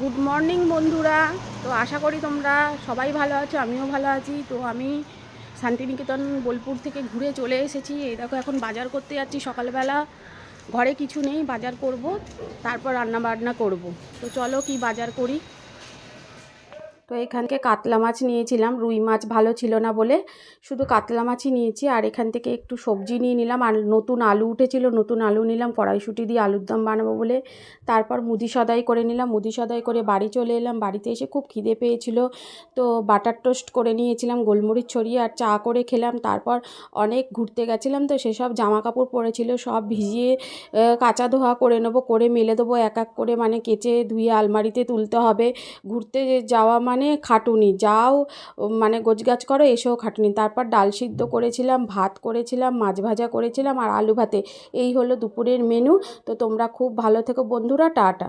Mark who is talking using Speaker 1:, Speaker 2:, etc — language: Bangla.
Speaker 1: গুড মর্নিং বন্ধুরা। তো আশা করি তোমরা সবাই ভালো আছো, আমিও ভালো আছি। তো আমি শান্তিনিকেতন বোলপুর থেকে ঘুরে চলে এসেছি। এই দেখো, এখন বাজার করতে যাচ্ছি সকালবেলা। ঘরে কিছু নেই, বাজার করব, তারপর রান্না বান্না করব। তো চলো কি বাজার করি? এখানকে কাতলা মাছ নিয়েছিলাম, রুই মাছ ভালো ছিল না বলে। শুধু কাতলা মাছই নিয়েছি, আর এখান থেকে একটু সবজি নিয়ে নিলাম। আর নতুন আলু উঠেছিল, নতুন আলু নিলাম, কড়াইশুঁটি দিয়ে আলুর দম বানাবো বলে। তারপর মুদি সদাই করে নিলাম, মুদি সদাই করে বাড়ি চলে এলাম। বাড়িতে এসে খুব খিদে পেয়েছিল, তো বাটার টোস্ট করে নিয়েছিলাম, গোলমরিচ ছড়িয়ে আর চা করে খেলাম। তারপর অনেক ঘুরতে গেছিলাম, তো সেসব জামা কাপড় পরেছিল, সব ভিজিয়ে কাঁচা ধোয়া করে নেব, করে মেলে দেবো, এক এক করে মানে কেচে ধুয়ে আলমারিতে তুলতে হবে। ঘুরতে যাওয়া মানে খাটুনি। যাও মানে গোছগাছ করো এসেও খাটুনি। তারপর ডাল সিদ্ধ করেছিলাম, ভাত করেছিলাম, মাছ ভাজা করেছিলাম আর আলু ভাতে। এই হলো দুপুরের মেনু তো তোমরা খুব ভালো থেকো। বন্ধুরা, টাটা।